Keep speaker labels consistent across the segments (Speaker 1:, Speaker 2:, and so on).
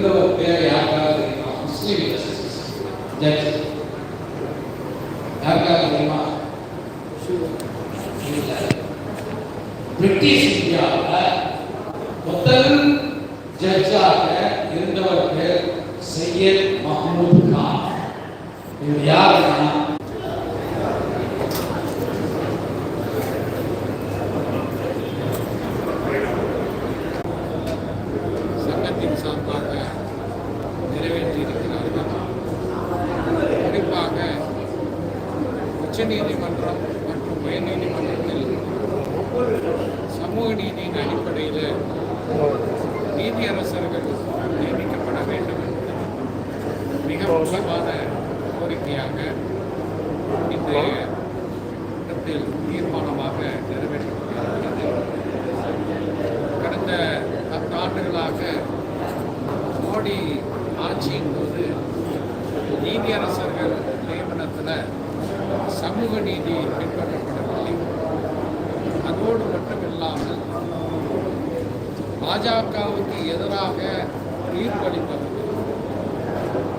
Speaker 1: பேர் யாருக்காவது தெரியுமா முஸ்லீம் ஜட்ஜ் யாருக்காவது தெரியுமா பிரிட்டிஷ் இந்தியாவில்
Speaker 2: அடிப்படையில் நீதியரசர்கள் நியமிக்கப்பட வேண்டும் என்பது மிக முக்கியமான கோரிக்கையாக இந்த இடத்தில் தீர்மானமாக நிறைவேற்றப்பட்டிருக்கிறது. கடந்த பத்தாண்டுகளாக மோடி ஆட்சியின் போது நீதியரசர்கள் நியமனத்தில் சமூக நீதி பின்பற்றப்படவில்லை. அதோடு மட்டுமில்லாமல் பாஜகவுக்கு எதிராக தீர்ப்பளிப்பதற்கு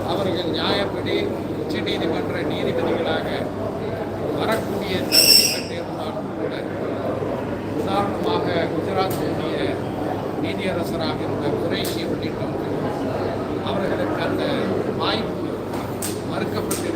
Speaker 2: அவர்கள் நியாயப்படி உச்ச நீதிமன்ற நீதிபதிகளாக வரக்கூடிய தகுதி பெற்றிருந்தாலும் கூட உதாரணமாக குஜராத்தினுடைய நீதியரசராக இருந்த குறைஷி உள்ளிட்டவர்கள் அவர்களுக்கு அந்த வாய்ப்பு மறுக்கப்பட்டு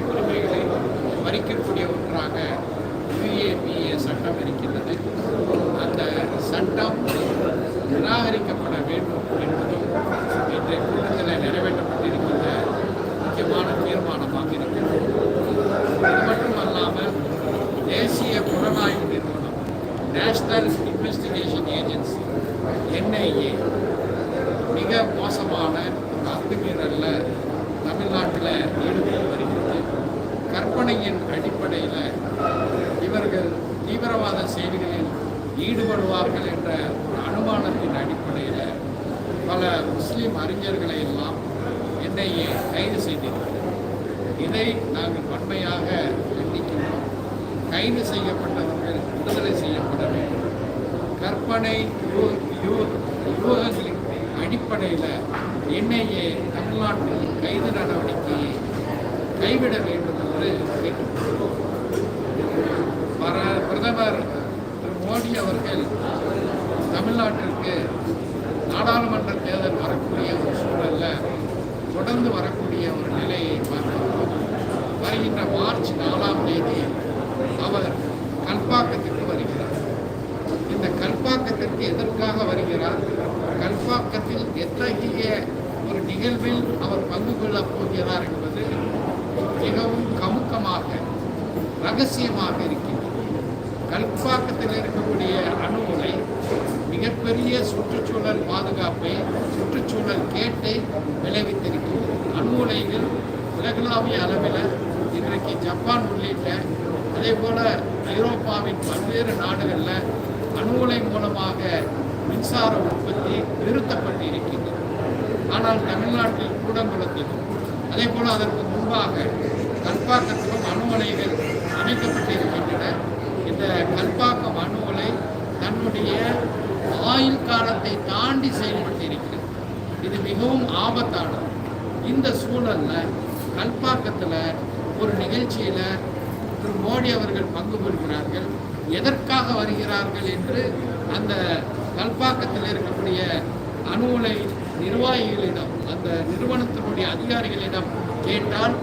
Speaker 2: Gracias. முஸ்லீம் அறிஞர்களை எல்லாம் என்ஐஏ கைது செய்திருக்கிறது இதை நாங்கள் வன்மையாக கண்டிக்கின்றோம். கைது செய்யப்பட்டவர்கள் விடுதலை செய்யப்பட வேண்டும். கற்பனை யூகங்களின் அடிப்படையில் என்ஐஏ தமிழ்நாட்டில் கைது நடவடிக்கையை கைவிட வேண்டும் என்று கேட்டுக்கொள்கிறோம். பர- பிரதமர் திரு மோடி அவர்கள் தமிழ்நாட்டிற்கு நாடாளுமன்ற தேர்தல் வரக்கூடிய ஒரு சூழல்ல தொடர்ந்து வரக்கூடிய ஒரு நிலையை பார்க்கும்போது வருகின்ற மார்ச் நாலாம் தேதி அவர் கல்பாக்கத்திற்கு வருகிறார். இந்த கல்பாக்கத்திற்கு எதற்காக வருகிறார்? கல்பாக்கத்தில் எத்தகைய ஒரு நிகழ்வில் அவர் பங்கு கொள்ளப் போகிறார் என்பது மிகவும் கமுக்கமாக ரகசியமாக இருக்கிறது. கல்பாக்கத்தில் இருக்கக்கூடிய அணு உலை மிகப்பெரிய சுற்றுச்சூழல் பாதுகாப்பை சுற்றுச்சூழல் கேட்டை விளைவித்திருக்கிறது. அணு உலைகள் உலகளாவிய அளவில் இன்றைக்கு ஜப்பான் உள்ளிட்ட அதே போல ஐரோப்பாவின் பல்வேறு நாடுகளில் அணு உலை மூலமாக மின்சார உற்பத்தி நிறுத்தப்பட்டு இருக்கின்றது ஆனால் தமிழ்நாட்டில் கூடங்குளத்திலும் அதே போல அதற்கு முன்பாக கல்பாக்கத்திலும் அணு உலைகள் அமைக்கப்பட்டிருக்கின்றன இந்த கல்பாக்கம் அணு உலை தன்னுடைய ஆயுள் தாண்டி தாண்டி செயல்பட்டிருக்கிறது. இது மிகவும் ஆபத்தானது. இந்த சூழல்ல கல்பாக்கத்தில் ஒரு நிகழ்ச்சியில திரு மோடி அவர்கள் பங்கு கொள்கிறார்கள் எதற்காக வருகிறார்கள் என்று அந்த கல்பாக்கத்தில் இருக்கக்கூடிய அணு உலை நிர்வாகிகளிடம் அந்த நிறுவனத்தினுடைய அதிகாரிகளிடம் கேட்டால்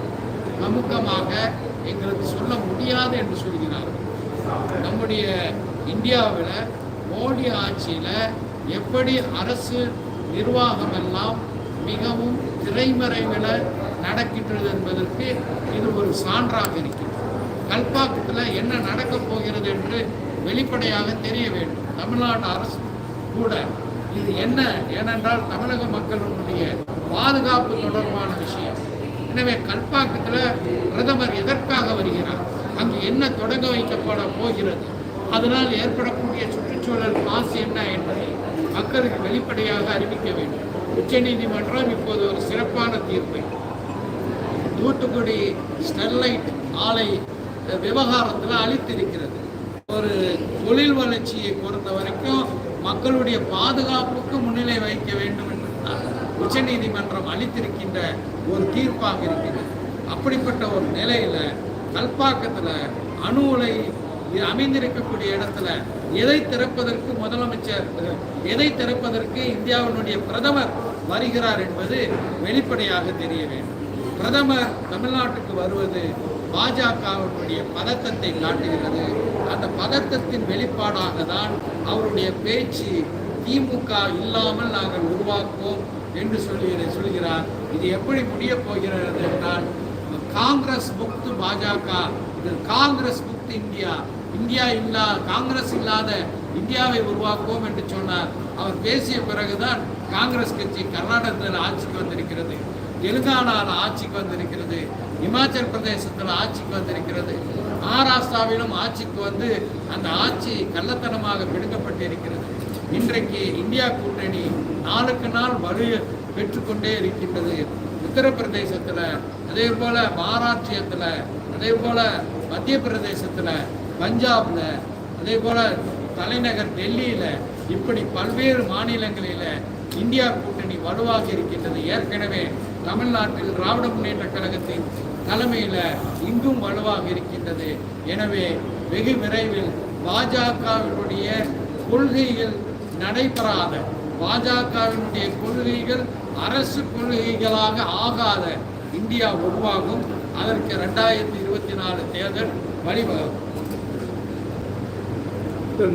Speaker 2: அமுகமாக எங்களுக்கு சொல்ல முடியாது என்று சொல்கிறார்கள். நம்முடைய இந்தியாவில் மோடி ஆட்சியில் எப்படி அரசு நிர்வாகம் எல்லாம் மிகவும் திரைமறைவில் நடக்கின்றது என்பதற்கு இது ஒரு சான்றாக இருக்கிறது. கல்பாக்கத்தில் என்ன நடக்கப் போகிறது என்று வெளிப்படையாக தெரிய வேண்டும். தமிழ்நாடு அரசு கூட இது என்ன ஏனென்றால் தமிழக மக்களுடைய பாதுகாப்பு தொடர்பான விஷயம். எனவே கல்பாக்கத்தில் பிரதமர் எதற்காக வருகிறார்? அங்கு என்ன தொடங்க வைக்கப்பட போகிறது? அதனால் ஏற்படக்கூடிய சுற்றுச்சூழல் மாசு என்ன என்பதை மக்களுக்கு வெளிப்படையாக அறிவிக்க வேண்டும். உச்சநீதிமன்றம் இப்போது ஒரு சிறப்பான தீர்ப்பை. தூத்துக்குடி ஸ்டெர்லைட் ஆலை விவகாரத்தில் அளித்திருக்கிறது. ஒரு தொழில் வளர்ச்சியை பொறுத்த வரைக்கும் மக்களுடைய பாதுகாப்புக்கு முன்னிலை வைக்க வேண்டும் என்று உச்சநீதிமன்றம் அளித்திருக்கின்ற ஒரு தீர்ப்பாக இருக்கிறது. அப்படிப்பட்ட ஒரு நிலையில கல்பாக்கத்தில் அணு உலை அமைந்திருக்கக்கூடிய இடத்துல எதை திறப்பதற்கு முதலமைச்சர் எதை திறப்பதற்கு இந்தியாவினுடைய பிரதமர் வருகிறார் என்பது வெளிப்படையாக தெரிய வேண்டும். பிரதமர் தமிழ்நாட்டுக்கு வருவது பாஜகவினுடைய பதட்டத்தை காட்டுகிறது. அந்த பதட்டத்தின் வெளிப்பாடாக தான் அவருடைய பேச்சு திமுக இல்லாமல் நாங்கள் உருவாக்குவோம் என்று சொல்லி சொல்கிறார். இது எப்படி முடிய போகிறது என்றால் காங்கிரஸ் முக்து பாஜக இது காங்கிரஸ் முக்து இந்தியா இந்தியா இல்லா காங்கிரஸ் இல்லாத இந்தியாவை உருவாக்குவோம் என்று சொன்னார். அவர் பேசிய பிறகுதான் காங்கிரஸ் கட்சி கர்நாடகத்தில் ஆட்சிக்கு வந்திருக்கிறது தெலுங்கானாவில் ஆட்சிக்கு வந்திருக்கிறது இமாச்சல் பிரதேசத்தில் ஆட்சிக்கு வந்திருக்கிறது மகாராஷ்டிராவிலும் ஆட்சிக்கு வந்து அந்த ஆட்சி கள்ளத்தனமாக பிடுங்கப்பட்டிருக்கிறது. இன்றைக்கு இந்தியா கூட்டணி நாளுக்கு நாள் வலு பெற்றுக்கொண்டே இருக்கின்றது. உத்தரப்பிரதேசத்தில் அதே போல மகாராஷ்டிரத்தில் அதே போல மத்திய பிரதேசத்தில் பஞ்சாப்ல அதே போல தலைநகர் டெல்லியில இப்படி பல்வேறு மாநிலங்களில இந்தியா கூட்டணி வலுவாக இருக்கின்றது. ஏற்கனவே தமிழ்நாட்டில் திராவிட முன்னேற்ற கழகத்தின் தலைமையில இங்கும் வலுவாக இருக்கின்றது. எனவே வெகு விரைவில் பாஜகவினுடைய கொள்கைகள் நடைபெறாத பாஜகவினுடைய கொள்கைகள் அரசு கொள்கைகளாக ஆகாத இந்தியா உருவாகும். அதற்கு ரெண்டாயிரத்தி இருபத்தி நாலு தேர்தல் வழிவகுக்கும்.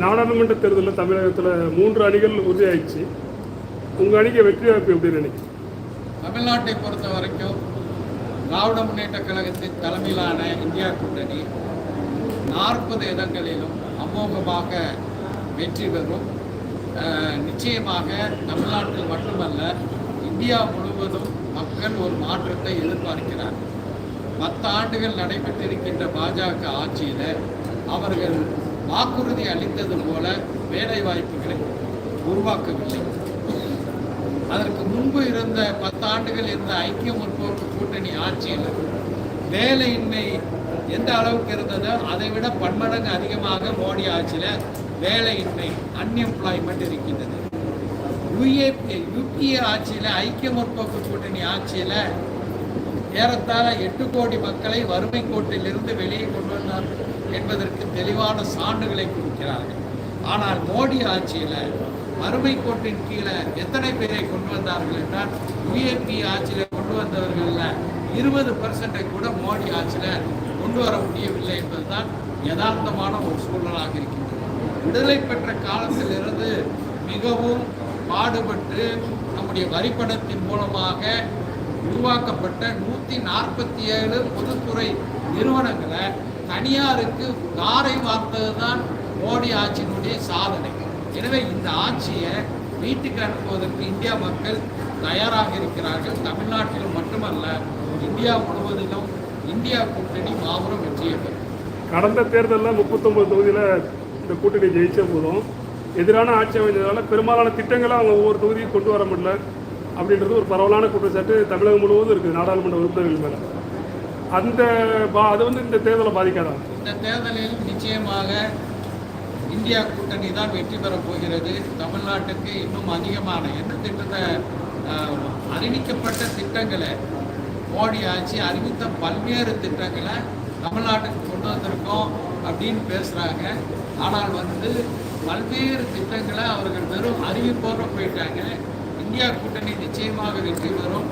Speaker 3: நாடாளுமன்ற தேர்தலில் தமிழகத்தில் மூன்று அணிகள் உறுதியாயிடுச்சு. உங்கள் அணிக்கு வெற்றி வாய்ப்பு எப்படி நினைக்கிறீங்க
Speaker 2: தமிழ்நாட்டை பொறுத்த வரைக்கும் திராவிட முன்னேற்ற கழகத்தின் தலைமையிலான இந்தியா கூட்டணி நாற்பது இடங்களிலும் அமோகமாக வெற்றி பெறும். நிச்சயமாக தமிழ்நாட்டில் மட்டுமல்ல இந்தியா முழுவதும் மக்கள் ஒரு மாற்றத்தை எதிர்பார்க்கிறார் பத்து ஆண்டுகள் நடைபெற்றிருக்கின்ற பாஜக ஆட்சியில் அவர்கள் வாக்குறுதி அளித்தது போல வேலை வாய்ப்புகளை உருவாக்கவில்லை. அதற்கு முன்பு இருந்த பத்தாண்டுகள் இருந்த ஐக்கிய முற்போக்கு கூட்டணி ஆட்சியில் வேலையின்மை எந்த அளவுக்கு இருந்ததோ அதை விட பன்மடங்கு அதிகமாக மோடி ஆட்சியில் வேலையின்மை அன்எம்ப்ளாய்மெண்ட் இருக்கின்றது. யுஏபி யுபிஏ ஆட்சியில் ஐக்கிய முற்போக்கு கூட்டணி ஆட்சியில் ஏறத்தாழ எட்டு கோடி மக்களை வறுமை கோட்டிலிருந்து வெளியே கொண்டு வந்தார்கள். என்பதற்கு தெளிவான சான்றுகளை கொடுக்கிறார்கள். ஆனால் மோடி ஆட்சியில் வறுமை கோட்டின் கீழே எத்தனை பேரை கொண்டு வந்தார்கள் என்றால் யுஏபி ஆட்சியில் கொண்டு வந்தவர்களில் இருபது பர்சன்டை கூட மோடி ஆட்சியில் கொண்டு வர முடியவில்லை என்பதுதான் யதார்த்தமான ஒரு சூழலாக இருக்கின்றது. விடுதலை பெற்ற காலத்திலிருந்து மிகவும் பாடுபட்டு நம்முடைய வரிப்படத்தின் மூலமாக உருவாக்கப்பட்ட நூற்றி நாற்பத்தி ஏழு பொதுத்துறை நிறுவனங்களை தனியாருக்கு காரை வார்த்தது தான் மோடி ஆட்சியினுடைய சாதனை. எனவே இந்த ஆட்சியை வீட்டுக்கு அனுப்புவதற்கு இந்தியா மக்கள் தயாராக இருக்கிறார்கள். தமிழ்நாட்டிலும் மட்டுமல்ல இந்தியா முழுவதிலும் இந்தியா கூட்டணி மாபெரும் வெற்றியை பெறும்.
Speaker 3: கடந்த தேர்தலில் முப்பத்தொம்பது தொகுதியில் இந்த கூட்டணி ஜெயிச்ச போதும் எதிரான ஆட்சி அமைந்ததால் பெரும்பாலான திட்டங்களை அவங்க ஒவ்வொரு தொகுதியும் கொண்டு வர முடியல. அப்படின்றது ஒரு பரவலான குற்றச்சாட்டு தமிழகம் முழுவதும் இருக்குது நாடாளுமன்ற உறுப்பினர்கள் மேலே. அந்த பா அது வந்து இந்த தேர்தலை பாதிக்காதா?
Speaker 2: இந்த தேர்தலில் நிச்சயமாக இந்தியா கூட்டணி தான் வெற்றி பெறப் போகிறது. தமிழ்நாட்டுக்கு இன்னும் அதிகமான என்ன திட்டத்தை அறிவிக்கப்பட்ட திட்டங்களை மோடி ஆட்சி அறிவித்த பல்வேறு திட்டங்களை தமிழ்நாட்டுக்கு கொண்டு வந்திருக்கோம் அப்படின்னு பேசுகிறாங்க ஆனால் வந்து பல்வேறு திட்டங்களை அவர்கள் வெறும் அறிவிப்போடு போயிட்டாங்க. இந்தியா கூட்டணி நிச்சயமாக வெற்றி பெறும்.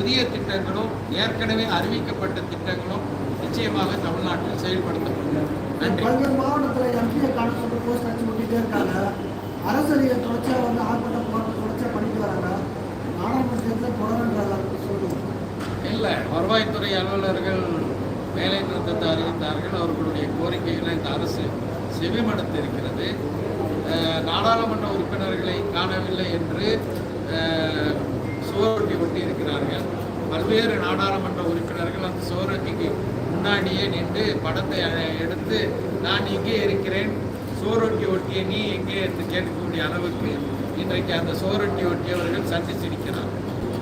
Speaker 2: புதிய திட்டங்களும் ஏற்கனவே அறிவிக்கப்பட்ட திட்டங்களும் நிச்சயமாக தமிழ்நாட்டில் செயல்படுத்தப்படும். நன்றி.
Speaker 4: பல்வேறு மாவட்டத்தில் எம்பியை காண சொல்லி போஸ்ட் அடிச்சு விட்டுட்டே இருக்காங்க. அரசு அதிகாரி தொடர்ச்சியாக வந்து ஆர்ப்பாட்டம் போராட்டம் தொடர்ச்சியாக பண்ணிட்டு வராங்க. நாடாளுமன்ற தேர்தலில் தொடர்ன்றாங்க சொல்லுவோம்.
Speaker 2: இல்லை வருவாய்த்துறை அலுவலர்கள் வேலை நிறுத்தத்தை அறிவித்தார்கள். அவர்களுடைய கோரிக்கைகளை இந்த அரசு செவிமடுத்து இருக்கிறது நாடாளுமன்ற உறுப்பினர்களை காணவில்லை என்று சுவரொட்டி ஒட்டி இருக்கிறார்கள் பல்வேறு நாடாளுமன்ற உறுப்பினர்கள் அந்த சுவரொட்டிக்கு முன்னாடியே நின்று படத்தை எடுத்து நான் இங்கே இருக்கிறேன். சுவரொட்டி ஒட்டிய நீ எங்கே? என்று கேட்கக்கூடிய அளவுக்கு இன்றைக்கு அந்த சுவரொட்டி ஒட்டியவர்கள் சந்திச்சிருக்கிறார்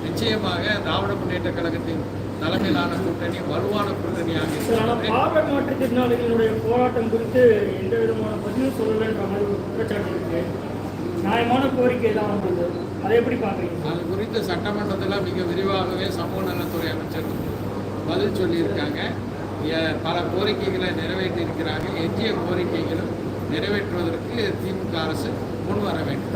Speaker 2: நிச்சயமாக திராவிட முன்னேற்ற கழகத்தின் தலைமையிலான கூட்டணி வலுவான கூட்டணியாக இருக்கிறது.
Speaker 5: பார்வை மாற்றுத்திறனாளிகளுடைய போராட்டம் குறித்து எந்த விதமான பதிலும் இருக்கு. நியாயமான கோரிக்கை தான் அதை எப்படி பார்க்குறீங்க
Speaker 2: அது குறித்து சட்டமன்றத்தில் மிக விரிவாகவே சமூக நலத்துறை அமைச்சர் பதில் சொல்லியிருக்காங்க பல கோரிக்கைகளை நிறைவேற்றியிருக்கிறாங்க எஞ்சிய கோரிக்கைகளும் நிறைவேற்றுவதற்கு திமுக அரசு முன் வர வேண்டும்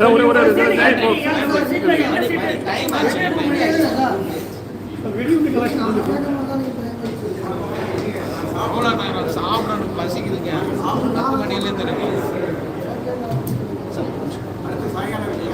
Speaker 2: சாப்பிடணும் பசிக்குதுங்க பத்து மணிலேருந்து இருக்கு